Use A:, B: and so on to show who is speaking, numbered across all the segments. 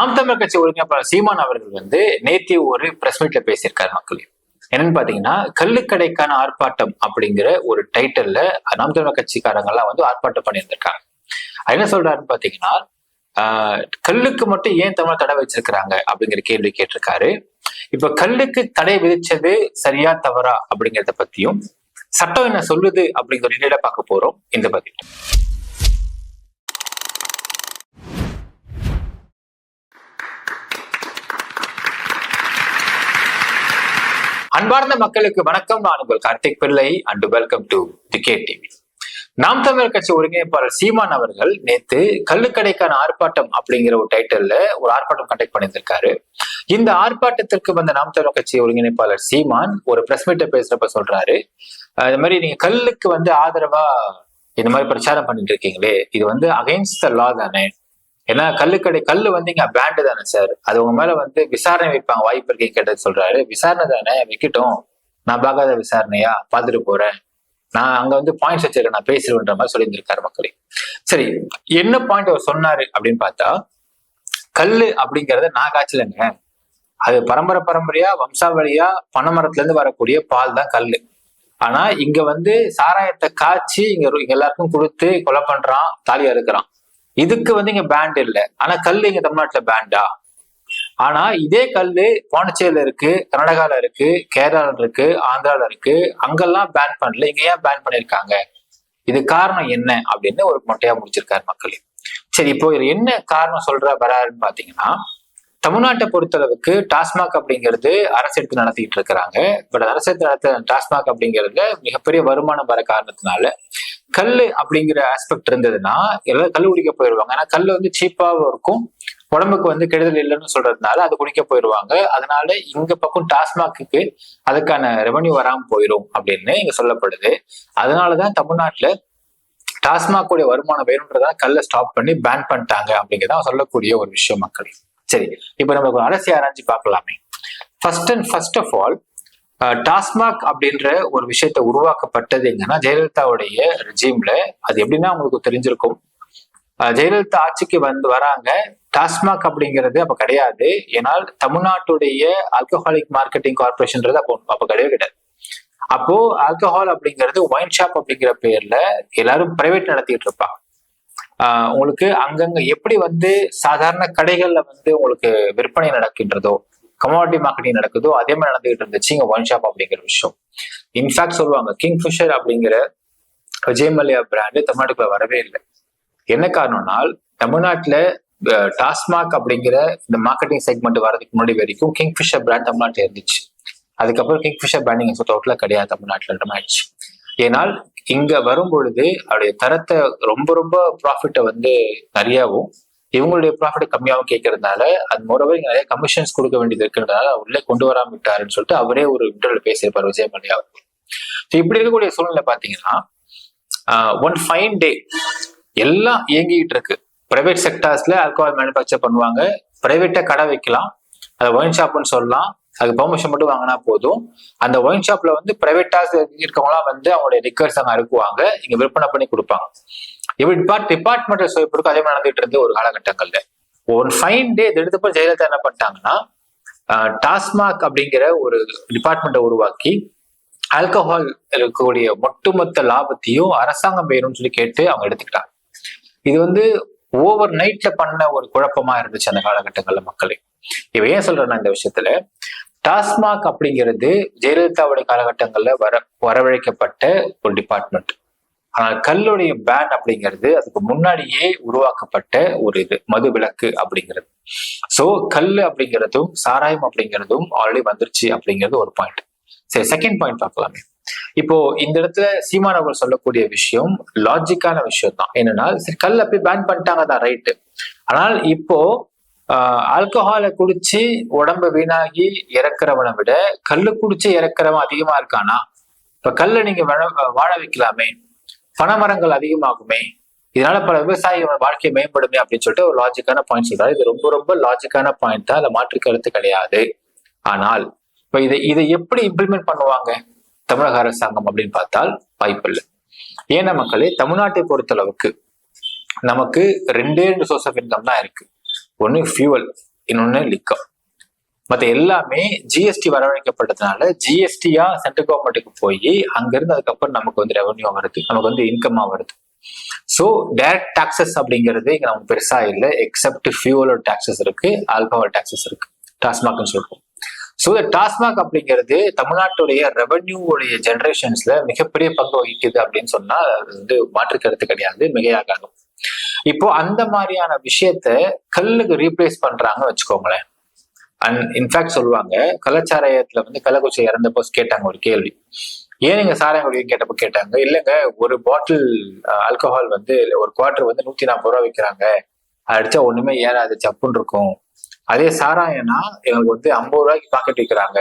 A: நாம் தமிழ் கட்சி ஒருங்கிணைப்பாளர் சீமான் அவர்கள் வந்து நேத்தி ஒரு பிரஸ் மீட்ல பேசியிருக்காரு மக்களே. என்னன்னு பாத்தீங்கன்னா கள்ளுக்கடைக்கான ஆர்ப்பாட்டம் அப்படிங்கிற ஒரு டைட்டில்ல நாம் தமிழர் கட்சிக்காரங்க எல்லாம் வந்து ஆர்ப்பாட்டம் பண்ணியிருந்திருக்காங்க. என்ன சொல்றாருன்னு பாத்தீங்கன்னா ஆஹ் கல்லுக்கு மட்டும் ஏன் தமிழ் தடை வச்சிருக்கிறாங்க அப்படிங்கிற கேள்வி கேட்டிருக்காரு. இப்ப கல்லுக்கு தடை விதிச்சது சரியா தவறா அப்படிங்கிறத பத்தியும் சட்டம் என்ன சொல்லுது அப்படிங்கிற பார்க்க போறோம். இந்த பதிவு அன்பார்ந்த மக்களுக்கு வணக்கம். நான் உங்கள் Karthik Pillai and welcome to the K TV Naam Tamilar Katchi ஒருங்கிணைப்பாளர் சீமான் அவர்கள் நேத்து கல்லுக்கடைக்கான ஆர்ப்பாட்டம் அப்படிங்கிற ஒரு டைட்டில்ல ஒரு ஆர்ப்பாட்டம் கண்டக்ட் பண்ணியிருந்திருக்காரு. இந்த ஆர்ப்பாட்டத்திற்கு வந்த நாம் தமிழர் கட்சி ஒருங்கிணைப்பாளர் சீமான் ஒரு பிரஸ் மீட்டை பேசுறப்ப சொல்றாரு. இந்த மாதிரி நீங்க கல்லுக்கு வந்து ஆதரவா இந்த மாதிரி பிரச்சாரம் பண்ணிட்டு இருக்கீங்களே இது வந்து அகைன்ஸ்ட் த லா தானே ஏன்னா கல்லுக்கடை கல் வந்து இங்க பேண்டு தானே சார் அது உங்க மேல வந்து விசாரணை வைப்பாங்க வாய்ப்பு இருக்கே கேட்டது சொல்றாரு. விசாரணை தானே? வைக்கட்டும். நான் பார்க்காத விசாரணையா? பார்த்துட்டு போறேன். நான் அங்க வந்து பாயிண்ட்ஸ் வச்சிருக்கேன். நான் பேசுறேன்ற மாதிரி சொல்லியிருந்திருக்காரு மக்களே. சரி என்ன பாயிண்ட் அவர் சொன்னாரு அப்படின்னு பார்த்தா கல்லு அப்படிங்கறத நான் காய்ச்சலைங்க. அது பரம்பரை பரம்பரையா வம்சாவளியா பனைமரத்துல இருந்து வரக்கூடிய பால் தான் கல் ஆனா இங்க வந்து சாராயத்தை காய்ச்சி இங்க இங்க எல்லாருக்கும் கொடுத்து கொலை பண்றான் தாலியா இருக்கிறான். இதுக்கு வந்து இங்க பேண்ட் இல்லை. ஆனா கல் இங்க தமிழ்நாட்டுல பேண்டா ஆனா இதே கல்லு பாண்டிச்சேரியில இருக்கு கர்நாடகால இருக்கு கேரளால இருக்கு ஆந்திரால இருக்கு. அங்கெல்லாம் பேன் பண்ணல. இங்க ஏன் பேன் பண்ணிருக்காங்க? இது காரணம் என்ன? அப்படின்னு ஒரு மொட்டையா முடிச்சிருக்காரு மக்களே. சரி இப்போ என்ன காரணம் சொல்ற வராருன்னு பாத்தீங்கன்னா தமிழ்நாட்டை பொறுத்தளவுக்கு டாஸ்மாக் அப்படிங்கிறது அரசு எடுத்து நடத்திட்டு இருக்கிறாங்க. பட் அரசு எடுத்து நடத்த டாஸ்மாக் அப்படிங்கிறதுல மிகப்பெரிய வருமானம் வர காரணத்தினால கல் அப்படிங்கிற ஆஸ்பெக்ட் இருந்ததுன்னா எல்லாரும் கல் குடிக்க போயிடுவாங்க ஏன்னா கல் வந்து சீப்பாகவும் இருக்கும். உடம்புக்கு வந்து கெடுதல் இல்லைன்னு சொல்றதுனால அது குடிக்க போயிடுவாங்க அதனால இங்க பக்கம் டாஸ்மாக்கு அதுக்கான ரெவன்யூ வராமல் போயிடும் அப்படின்னு இங்க சொல்லப்படுது. அதனாலதான் தமிழ்நாட்டுல டாஸ்மாக் உடைய வருமானம் வேணுன்றதான் கல்லை ஸ்டாப் பண்ணி பேன் பண்ணிட்டாங்க அப்படிங்கிறத சொல்லக்கூடிய ஒரு விஷயம் மக்கள். சரி இப்ப நம்ம ஒரு அரசியல் ஆராய்ச்சி பார்க்கலாமே. First and first of all TASMAC அப்படின்ற ஒரு விஷயத்த உருவாக்கப்பட்டது எங்கன்னா ஜெயலலிதாவுடைய ரிஜீம்ல அது எப்படின்னா உங்களுக்கு தெரிஞ்சிருக்கும். ஜெயலலிதா ஆட்சிக்கு வந்து வராங்க. டாஸ்மாக் அப்படிங்கிறது அப்ப கிடையாது. ஏன்னால் தமிழ்நாட்டுடைய ஆல்கஹாலிக் மார்க்கெட்டிங் கார்பரேஷன்ன்றது அப்போ அப்ப கிடையவே கிடையாது. அப்போ ஆல்கஹால் அப்படிங்கிறது ஒயின் ஷாப் அப்படிங்கிற பேர்ல எல்லாரும் பிரைவேட் நடத்திட்டு இருப்பாங்க. உங்களுக்கு அங்கங்க எப்படி வந்து சாதாரண கடைகள்ல வந்து உங்களுக்கு விற்பனை நடக்கின்றதோ கமாடிட்டி மார்க்கெட்டிங் நடக்குதோ அதே மாதிரி நடந்துகிட்டு இருந்துச்சு இங்க ஒன் ஷாப் அப்படிங்கிற விஷயம். இன்ஃபேக்ட் சொல்லுவாங்க கிங் ஃபிஷர் அப்படிங்கிற விஜய் மல்லையா பிராண்டு தமிழ்நாட்டுக்குள்ள வரவே இல்லை. என்ன காரணம்னா தமிழ்நாட்டுல டாஸ்மாக் அப்படிங்கிற இந்த மார்க்கெட்டிங் செக்மெண்ட் வரதுக்கு முன்னாடி வரைக்கும் கிங் ஃபிஷர் பிராண்ட் தமிழ்நாட்டில் இருந்துச்சு. அதுக்கப்புறம் கிங் ஃபிஷர் பிராண்டிங் டோட்டலா கிடையாது தமிழ்நாட்டில் ஆயிடுச்சு. ஏனால் இங்க வரும் பொழுது அவருடைய தரத்தை ரொம்ப ரொம்ப ப்ராஃபிட்டை வந்து நிறையாவும் இவங்களுடைய ப்ராஃபிட் கம்மியாகவும் கேட்கறதுனால அது மூலவர் நிறைய கமிஷன்ஸ் கொடுக்க வேண்டியது இருக்கிறதுனால உள்ளே கொண்டு வராம விட்டாருன்னு சொல்லிட்டு அவரே ஒரு இன்டர்வியூல பேசியிருப்பார் விஜய் மல்லையா அவர்கள் இப்படி இருக்கக்கூடிய சூழ்நிலை பாத்தீங்கன்னா ஒன் ஃபைன் டே எல்லாம் இயங்கிட்டு இருக்கு. பிரைவேட் செக்டார்ஸ்ல ஆல்கோஹால் மேனுஃபேக்சர் பண்ணுவாங்க. பிரைவேட்டா கடை வைக்கலாம். அதை ஒயின் ஷாப்னு சொல்லலாம். அதுக்கு பெர்மிஷன் மட்டும் வாங்கினா போதும். அந்த ஒயின் ஷாப்ல வந்து பிரைவேட்டா இருக்கவங்களாம் வந்து அவங்களுடைய லிக்கர்ஸ் அங்கே அறுக்குவாங்க. இங்க விற்பனை பண்ணி கொடுப்பாங்க. இப்படி டிபார்ட் டிபார்ட்மெண்டல் சுவைப்பிற்கு அதே மாதிரி நடந்துட்டு இருந்த ஒரு காலகட்டங்கள்ல. ஒன் ஃபைன் டே இது எடுத்தப்போ ஜெயலலிதா என்ன பண்ணிட்டாங்கன்னா டாஸ்மாக் அப்படிங்கிற ஒரு டிபார்ட்மெண்ட்டை உருவாக்கி ஆல்கஹால் இருக்கக்கூடிய ஒட்டுமொத்த லாபத்தையும் அரசாங்கம் வேணும்னு சொல்லி கேட்டு அவங்க எடுத்துக்கிட்டாங்க. இது வந்து ஓவர் நைட்ல பண்ண ஒரு குழப்பமா இருந்துச்சு அந்த காலகட்டங்கள்ல மக்களே. இப்ப ஏன் சொல்றேன்னா இந்த விஷயத்துல டாஸ்மாக் அப்படிங்கிறது ஜெயலலிதாவுடைய காலகட்டங்களில் வர வரவழைக்கப்பட்ட ஒரு டிபார்ட்மெண்ட் ஆனால் கல்லுடைய பேன் அப்படிங்கிறது அதுக்கு முன்னாடியே உருவாக்கப்பட்ட ஒரு இது மது விலக்கு அப்படிங்கிறது. ஸோ கல் அப்படிங்கிறதும் சாராயம் அப்படிங்கிறதும் ஆல்ரெடி வந்துருச்சு அப்படிங்கிறது ஒரு பாயிண்ட் சரி செகண்ட் பாயிண்ட் பார்க்கலாமே. இப்போ இந்த இடத்துல சீமான் அவர்கள் சொல்லக்கூடிய விஷயம் லாஜிக்கான விஷயம் தான் என்னன்னா சரி கல் அப்படி பேன் பண்ணிட்டாங்க தான் ரைட்டு ஆனால் இப்போ ஆல்கஹாலை குடிச்சு உடம்பு வீணாகி இறக்குறவனை விட கல்லு குடிச்சு இறக்குறவன் அதிகமா இருக்கானா இப்ப கல்லை நீங்க வாழ வைக்கலாமே பனைமரங்கள் அதிகமாகுமே இதனால பல விவசாய வாழ்க்கை மேம்படுமே அப்படின்னு சொல்லிட்டு ஒரு லாஜிக்கான பாயிண்ட் சொல்றாரு. இது ரொம்ப ரொம்ப லாஜிக்கான பாயிண்ட் தான். அதை மாற்று கருத்து கிடையாது. ஆனால் இப்ப இதை இதை எப்படி இம்ப்ளிமெண்ட் பண்ணுவாங்க? தமிழக அரசாங்கம் அப்படின்னு பார்த்தால் வாய்ப்பில்லை ஏன்னா மக்களே தமிழ்நாட்டை பொறுத்தளவுக்கு நமக்கு ரெண்டே ரெண்டு சோர்ஸ் ஆஃப் இன்கம் தான் இருக்கு. ஒன்று ஃபியூவல் இன்னொன்று லிக்கம் மற்ற எல்லாமே ஜிஎஸ்டி வரவழைக்கப்பட்டதுனால ஜிஎஸ்டியா சென்ட்ரல் கவர்மெண்ட்டுக்கு போய் அங்கிருந்து அதுக்கப்புறம் நமக்கு வந்து ரெவன்யூ வருது நமக்கு வந்து இன்கம்மா வருது ஸோ டைரக்ட் டாக்ஸஸ் அப்படிங்கிறது இங்கே நமக்கு பெருசா இல்லை எக்ஸப்ட் ஃபியூவலோட டாக்ஸஸ் இருக்கு ஆல்கஹால் டாக்ஸஸ் இருக்கு. டாஸ்மாக்னு சொல்றோம். ஸோ இந்த டாஸ்மாக் அப்படிங்கிறது தமிழ்நாட்டுடைய ரெவன்யூடைய ஜென்ரேஷன்ஸ்ல மிகப்பெரிய பங்கு வகிக்குது அப்படின்னு சொன்னா அது வந்து மாற்று கருத்து கிடையாது மிகையாகாது. இப்போ அந்த மாதிரியான விஷயத்த கல்லுக்கு ரீப்ளேஸ் பண்றாங்கன்னு வச்சுக்கோங்களேன். அண்ட் இன்ஃபேக்ட் சொல்லுவாங்க கலாச்சாரத்துல வந்து கள்ளக்குறிச்சி இறந்தப்போ கேட்டாங்க ஒரு கேள்வி. ஏன் நீங்க சாராயம் குடிக்க கேட்டப்போ கேட்டாங்க? இல்லைங்க ஒரு பாட்டில் ஆல்கஹால் வந்து ஒரு குவார்டர் வந்து நூத்தி நாற்பது ரூபா விற்கிறாங்க அடிச்சா ஒண்ணுமே ஏறாது சப்புன்னு இருக்கும். அதே சாராயம்னா எங்களுக்கு வந்து ஐம்பது ரூபாய்க்கு பாக்கெட் விற்கிறாங்க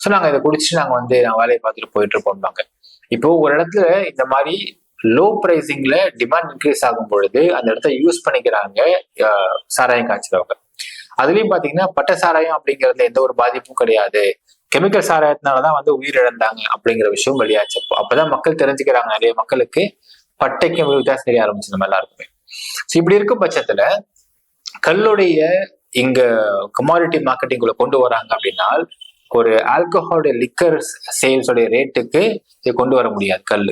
A: ஸோ நாங்கள் இதை குடிச்சு நாங்கள் வந்து நான் வேலையை பார்த்துட்டு போயிட்டு இருப்போம்பாங்க இப்போ ஒரு இடத்துல இந்த மாதிரி லோ ப்ரைஸிங்ல டிமாண்ட் இன்க்ரீஸ் ஆகும் பொழுது அந்த இடத்த யூஸ் பண்ணிக்கிறாங்க சாராயம் காய்ச்சலவங்க அதுலயும் பாத்தீங்கன்னா பட்ட சாராயம் அப்படிங்கிறதுல எந்த ஒரு பாதிப்பும் கிடையாது. கெமிக்கல் சாராயத்தினாலதான் வந்து உயிரிழந்தாங்க அப்படிங்கிற விஷயம் வெளியாச்சு. அப்போ அப்பதான் மக்கள் தெரிஞ்சுக்கிறாங்க நிறைய மக்களுக்கு பட்டைக்கும் வித்தியாசம் தெரிய ஆரம்பிச்சு நம்ம எல்லாருக்குமே. ஸோ இப்படி இருக்கும் பட்சத்துல கல்லுடைய இங்க கமாடிட்டி மார்க்கெட்டிங்குள்ள கொண்டு வராங்க அப்படின்னா ஒரு ஆல்கஹாலுடைய லிக்கர் சேல்ஸோடைய ரேட்டுக்கு இதை கொண்டு வர முடியாது கல்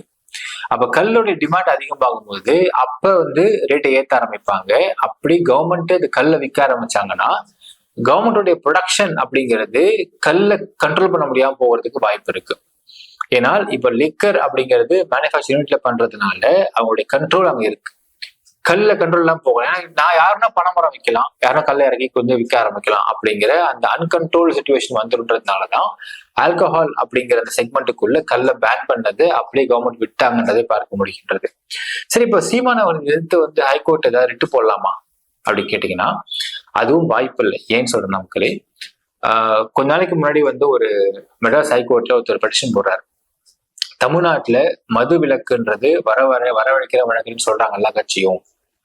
A: அப்ப கல்லுடைய டிமாண்ட் அதிகமாகும் போது அப்ப வந்து ரேட்டை ஏத்த ஆரம்பிப்பாங்க. அப்படி கவர்மெண்ட் இது கல்லை விற்க ஆரம்பிச்சாங்கன்னா கவர்மெண்டோடைய ப்ரொடக்ஷன் அப்படிங்கிறது கல்லை கண்ட்ரோல் பண்ண முடியாம போகிறதுக்கு வாய்ப்பு இருக்கு. ஏன்னால் இப்ப லிக்கர் அப்படிங்கிறது மேனுஃபேக்சர் யூனிட்ல பண்றதுனால அவங்களுடைய கண்ட்ரோல் அங்க இருக்கு. கல்ல கண்ட்ரோல் எல்லாம் போகலாம் ஏன்னா நான் யாருன்னா பணமரம் விற்கலாம் யாரும் கல்ல இறங்கி கொஞ்சம் விற்க ஆரம்பிக்கலாம் அப்படிங்கிற அந்த அன்கண்ட்ரோல் சுச்சுவேஷன் வந்துருன்றதுனாலதான் ஆல்கஹால் அப்படிங்கிற அந்த செக்மெண்ட்டுக்குள்ள கல்ல பேன் பண்ணது அப்படியே கவர்மெண்ட் விட்டாங்கன்றதை பார்க்க முடிகின்றது. சரி இப்போ சீமான அவர்கள் எதிர்த்து வந்து ஹைகோர்ட் ஏதாவது ரிட்டு போடலாமா? அப்படி கேட்டீங்கன்னா அதுவும் வாய்ப்பு இல்லை. ஏன்னு சொல்ற மக்களே ஆஹ் கொஞ்ச நாளைக்கு முன்னாடி வந்து ஒரு மெட்ராஸ் ஹைகோர்ட்ல ஒருத்தர் பெட்டிஷன் போடுறாரு. தமிழ்நாட்டுல மது விலக்குன்றது வர வர வரவழைக்கிற வழக்குன்னு சொல்றாங்க எல்லா கட்சியும்.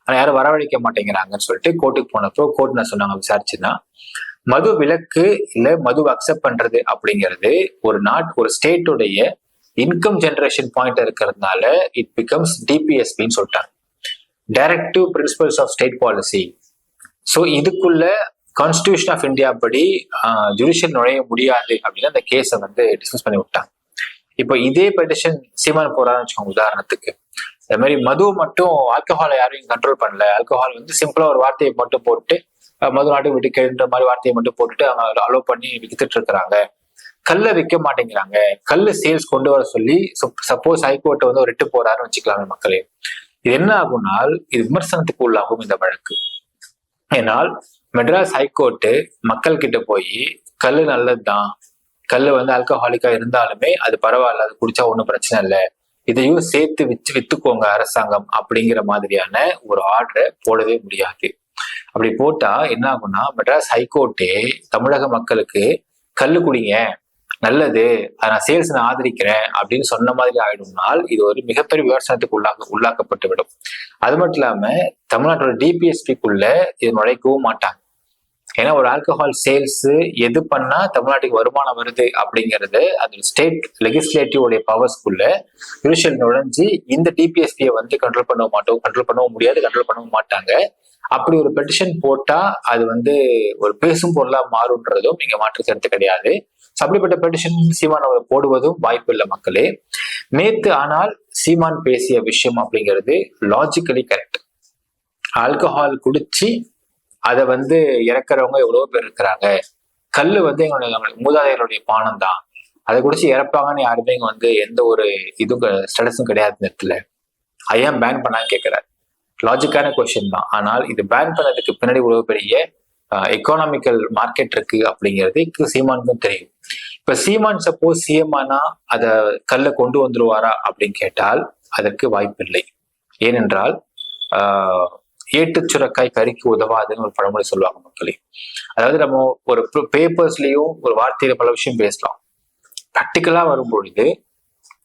A: ஆனா யாரும் வரவழைக்க மாட்டேங்கிறாங்கன்னு சொல்லிட்டு கோர்ட்டுக்கு போனப்போ கோர்ட் நான் சொன்னாங்க விசாரிச்சுன்னா மது விலக்கு இல்ல மது அக்செப்ட் பண்றது அப்படிங்கிறது ஒரு நாட் ஒரு ஸ்டேட்டுடைய இன்கம் ஜெனரேஷன் பாயிண்ட் இருக்கிறதுனால இட் பிகம்ஸ் டிபிஎஸ்பின்னு சொல்லிட்டாங்க. Directive principles of state policy so இதுக்குள்ள கான்ஸ்டியூஷன் ஆஃப் இந்தியா படி ஜுடிஷியல் நுழைய முடியாது அப்படின்னு அந்த கேஸை வந்து டிஸ்கஸ் பண்ணி விட்டாங்க. இப்போ இதே பெட்டிஷன் சீமான் போறான்னு வச்சுக்கோங்க உதாரணத்துக்கு. இந்த மாதிரி மது மட்டும் ஆல்கஹாலை யாரையும் கண்ட்ரோல் பண்ணல. ஆல்கஹால் வந்து சிம்பிளா ஒரு வார்த்தையை மட்டும் போட்டு மது நாட்டுக்கு விட்டு கேளுன்ற மாதிரி வார்த்தையை மட்டும் போட்டுட்டு அவங்க அலோவ் பண்ணி வித்துட்டு இருக்கிறாங்க. கல்லை விற்க மாட்டேங்கிறாங்க. கல்லு சேல்ஸ் கொண்டு வர சொல்லி சப்போஸ் ஹைகோர்ட் வந்து ஒரு ரிட்டு போறாருன்னு வச்சுக்கலாங்க மக்களே. இது என்ன ஆகும்னால் இது விமர்சனத்துக்கு உள்ளாகும் இந்த வழக்கு. ஏன்னால் மெட்ராஸ் ஹைகோர்ட்டு மக்கள் கிட்ட போய் கல் நல்லதுதான். கல் வந்து ஆல்கஹாலிக்கா இருந்தாலுமே அது பரவாயில்ல அது குடிச்சா ஒன்றும் பிரச்சனை இல்லை. இதையும் சேர்த்து வச்சு வித்துக்கோங்க அரசாங்கம் அப்படிங்கிற மாதிரியான ஒரு ஆர்டரை போடவே முடியாது. அப்படி போட்டா என்ன ஆகும்னா மெட்ராஸ் ஹைகோர்ட்டே தமிழக மக்களுக்கு கல்லு குடிங்க நல்லது அதை நான் சேல்ஸ் நான் ஆதரிக்கிறேன் அப்படின்னு சொன்ன மாதிரி ஆயிடும்னால் இது ஒரு மிகப்பெரிய விமர்சனத்துக்கு உள்ளாக உள்ளாக்கப்பட்டு விடும் அது மட்டும் இல்லாம தமிழ்நாட்டோட டிபிஎஸ்பிக்குள்ள இது நுழைக்கவும் மாட்டாங்க. ஏன்னா ஒரு ஆல்கஹால் சேல்ஸ் எது பண்ணா தமிழ்நாட்டுக்கு வருமானம் வருது அப்படிங்கிறது அது ஸ்டேட் லெகிஸ்லேட்டிவ் உடைய பவர்ஸ்குள்ள ஜுடிஷியல் நுழைஞ்சு இந்த டிபிஎஸ்பியை வந்து கண்ட்ரோல் பண்ண மாட்டோம் கண்ட்ரோல் பண்ணவும் முடியாது கண்ட்ரோல் பண்ணவும் மாட்டாங்க. அப்படி ஒரு பெட்டிஷன் போட்டா அது வந்து ஒரு பேசும் பொருளா மாறுன்றதும் நீங்க மாற்று கருத்து கிடையாது அப்படிப்பட்ட பெட்டிஷன் சீமான் அவர் போடுவதும் வாய்ப்பு இல்லை மக்களே. நேத்து ஆனால் சீமான் பேசிய விஷயம் அப்படிங்கிறது லாஜிக்கலி கரெக்ட் ஆல்கஹால் குடிச்சு அதை வந்து இறக்குறவங்க எவ்வளவோ பேர் இருக்கிறாங்க. கல் வந்து எங்களுடைய மூதாதையருடைய பானம் தான் அதை குடிச்சு இறப்பாங்கன்னு யாருமே இங்க வந்து எந்த ஒரு இதுவும் ஸ்டேட்டஸும் கிடையாது இடத்துல. ஏன் பேன் பண்ணான்னு கேட்கிறாரு லாஜிக்கான கொஸ்டின் தான். ஆனால் இது பேன் பண்ணதுக்கு பின்னாடி இவ்வளவு பெரிய எக்கானாமிக்கல் மார்க்கெட் இருக்கு அப்படிங்கிறது சீமானுக்கும் தெரியும். இப்ப சீமான் சப்போஸ் சிஎம் ஆனா அதை கல்ல கொண்டு வந்துருவாரா அப்படின்னு கேட்டால் அதற்கு வாய்ப்பில்லை. ஏனென்றால் ஆஹ் ஏட்டு சுரக்காய் கறிக்கு உதவாதுன்னு ஒரு பழமொழி சொல்லுவாங்க மக்களே. அதாவது நம்ம ஒரு பேப்பர்ஸ்லயும் ஒரு வார்த்தையில பல விஷயம் பேசலாம். ப்ராக்டிக்கலா வரும் பொழுது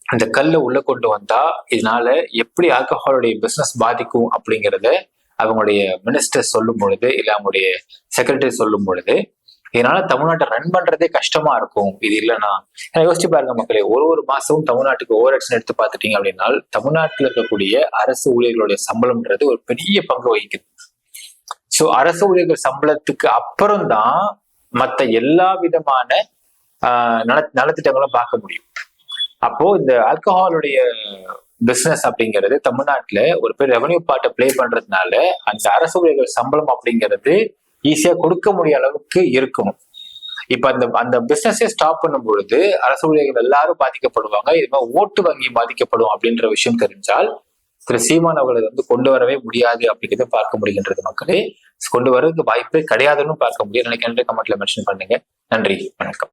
A: அந்த கல்லை உள்ள கொண்டு வந்தா இதனால எப்படி ஆல்கஹாலுடைய பிசினஸ் பாதிக்கும் அப்படிங்கிறத அவங்களுடைய மினிஸ்டர் சொல்லும் பொழுது இல்லை அவங்களுடைய செக்ரட்டரி சொல்லும் பொழுது இதனால தமிழ்நாட்டை ரன் பண்றதே கஷ்டமா இருக்கும். இது இல்லைன்னா யோசிச்சு பாருங்க மக்களே ஒரு ஒரு மாசமும் தமிழ்நாட்டுக்கு ஓவர் ஆக்ஷன் எடுத்து பார்த்துட்டீங்க அப்படின்னா தமிழ்நாட்டில் இருக்கக்கூடிய அரசு ஊழியர்களுடைய சம்பளம்ன்றது ஒரு பெரிய பங்கு வகிக்குது. சோ அரசு ஊழியர்கள் சம்பளத்துக்கு அப்புறம்தான் மத்த எல்லா விதமான ஆஹ் நல நலத்திட்டங்களும் பார்க்க முடியும். அப்போ இந்த ஆல்கஹாலுடைய பிசினஸ் அப்படிங்கிறது தமிழ்நாட்டுல ஒரு பெரிய ரெவன்யூ பார்ட்டை ப்ளே பண்றதுனால அந்த அரசு ஊழியர்கள் சம்பளம் அப்படிங்கிறது ஈஸியா கொடுக்க முடிய அளவுக்கு இருக்கணும் இப்ப அந்த அந்த பிசினஸே ஸ்டாப் பண்ணும் பொழுது அரசு ஊழியர்கள் எல்லாரும் பாதிக்கப்படுவாங்க. இது மாதிரி ஓட்டு வங்கி பாதிக்கப்படும் அப்படின்ற விஷயம் தெரிஞ்சால் திரு சீமான் அவர்களை வந்து கொண்டு வரவே முடியாது அப்படிங்கிறத பார்க்க முடிகின்றது மக்களே. கொண்டு வரதுக்கு வாய்ப்பே கிடையாதுன்னு பார்க்க முடியும். நினைக்கின்ற கமெண்ட்ல மென்ஷன் பண்ணுங்க. நன்றி. வணக்கம்.